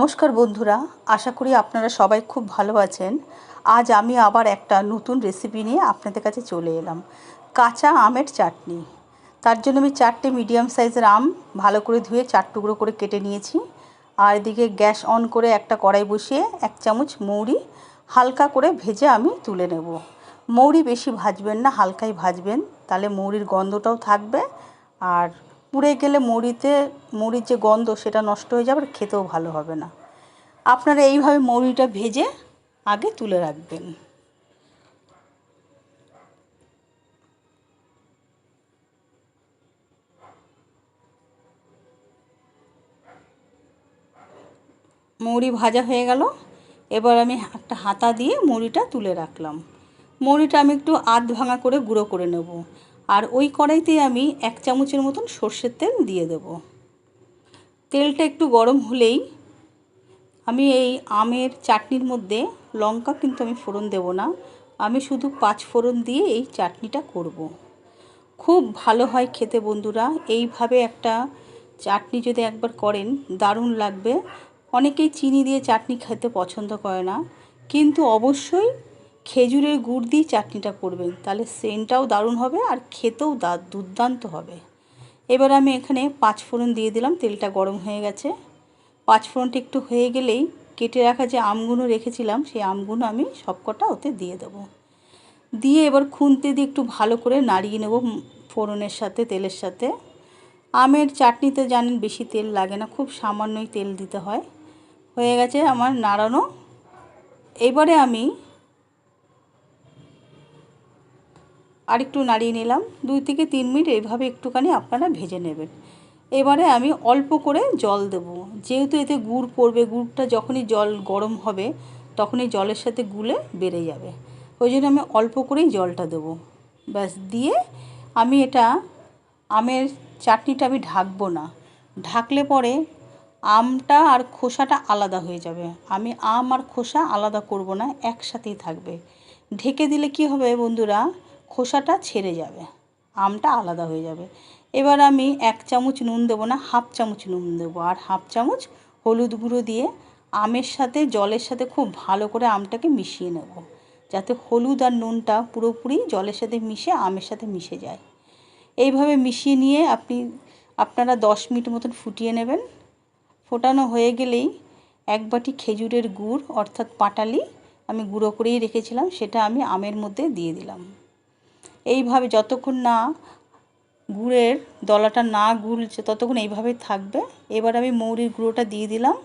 নমস্কার বন্ধুরা, আশা করি আপনারা সবাই খুব ভালো আছেন। আজ আমি আবার একটা নতুন রেসিপি নিয়ে আপনাদের কাছে চলে এলাম। কাঁচা আমের চাটনি। তার জন্য আমি চারটে মিডিয়াম সাইজের আম ভালো করে ধুয়ে চার টুকরো করে কেটে নিয়েছি। আর এদিকে গ্যাস অন করে একটা কড়াই বসিয়ে এক চামচ মৌরি হালকা করে ভেজে আমি তুলে নেব। মৌরি বেশি ভাজবেন না, হালকাই ভাজবেন। তাহলে মৌরির গন্ধটাও থাকবে। আর পুড়ে গেলে মুড়িতে মুড়ির যে গন্ধ সেটা নষ্ট হয়ে যাবে, আর খেতেও ভালো হবে না। আপনারা এইভাবে মৌরিটা ভেজে আগে তুলে রাখবেন। মুড়ি ভাজা হয়ে গেল। এবার আমি একটা হাতা দিয়ে মুড়িটা তুলে রাখলাম। মুড়িটা আমি একটু আধ ভাঙা করে গুঁড়ো করে নেব। আর ওই কড়াইতে আমি এক চামচের মতন সর্ষের তেল দিয়ে দেব। তেলটা একটু গরম হলেই আমি এই আমের চাটনির মধ্যে লঙ্কা কিন্তু আমি ফোড়ন দেব না। আমি শুধু পাঁচ ফোড়ন দিয়ে এই চাটনিটা করব। খুব ভালো হয় খেতে বন্ধুরা। এইভাবে একটা চাটনি যদি একবার করেন, দারুণ লাগবে। অনেকেই চিনি দিয়ে চাটনি খেতে পছন্দ করে না। কিন্তু অবশ্যই খেজুরের গুড় দিয়ে চাটনিটা করবেন, তাহলে সেন্টটাও দারুণ হবে আর খেতেও দা, দুর্দান্ত হবে। এবার আমি এখানে পাঁচ ফোড়ন দিয়ে দিলাম, তেলটা গরম হয়ে গেছে। পাঁচ ফোড়নটা একটু হয়ে গেলেই কেটে রাখা যে আমগুলো রেখেছিলাম, সেই আমগুলো আমি সবকটা ওতে দিয়ে দেব। দিয়ে এবার খুন্তি দিয়ে একটু ভালো করে নাড়িয়ে নেব ফোড়নের সাথে, তেলের সাথে। আমের চাটনিতে জানেন বেশি তেল লাগে না, খুব সামান্যই তেল দিতে হয়। হয়ে গেছে আমার নাড়ানো। এবারে আমি আরেকটু নাড়িয়ে নিলাম। দুই থেকে তিন মিনিট এইভাবে একটুখানি আপনারা ভেজে নেবেন। এবারে আমি অল্প করে জল দেব। যেহেতু এতে গুড় পড়বে, গুড়টা যখনই জল গরম হবে, তখনই জলের সাথে গুলে বেড়ে যাবে। ওই জন্য আমি অল্প করেই জলটা দেব। ব্যাস, দিয়ে আমি এটা আমের চাটনিটা আমি ঢাকবো না। ঢাকলে পরে আমটা আর খোসাটা আলাদা হয়ে যাবে। আমি আম আর খোসা আলাদা করব না, একসাথেই থাকবে। ঢেকে দিলে কি হবে বন্ধুরা? খোসাটা ছেড়ে যাবে, আমটা আলাদা হয়ে যাবে। এবার আমি এক চামচ নুন দেবো না, হাফ চামচ নুন দেবো। আর হাফ চামচ হলুদ গুঁড়ো দিয়ে আমের সাথে, জলের সাথে খুব ভালো করে আমটাকে মিশিয়ে নেব, যাতে হলুদ আর নুনটা পুরোপুরি জলের সাথে মিশে, আমের সাথে মিশে যায়। এইভাবে মিশিয়ে নিয়ে আপনি, আপনারা দশ মিনিট মতন ফুটিয়ে নেবেন। ফোটানো হয়ে গেলেই এক বাটি খেজুরের গুড়, অর্থাৎ পাটালি, আমি গুঁড়ো করেই রেখেছিলাম, সেটা আমি আমের মধ্যে দিয়ে দিলাম। এইভাবে যতক্ষণ না গুড়ের দলাটা না গুলছে, ততক্ষণ এইভাবেই থাকবে। এবার আমি মৌরির গুঁড়োটা দিয়ে দিলাম,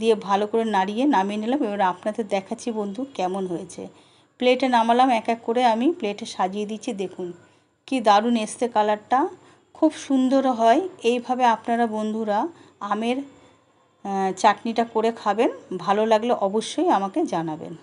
দিয়ে ভালো করে নাড়িয়ে নামিয়ে নিলাম। এবার আপনাদের দেখাচ্ছি বন্ধু কেমন হয়েছে। প্লেটে নামালাম, এক এক করে আমি প্লেটে সাজিয়ে দিচ্ছি। দেখুন কি দারুণ এসছে কালারটা, খুব সুন্দর হয়। এইভাবে আপনারা বন্ধুরা আমের চাটনিটা করে খাবেন। ভালো লাগলে অবশ্যই আমাকে জানাবেন।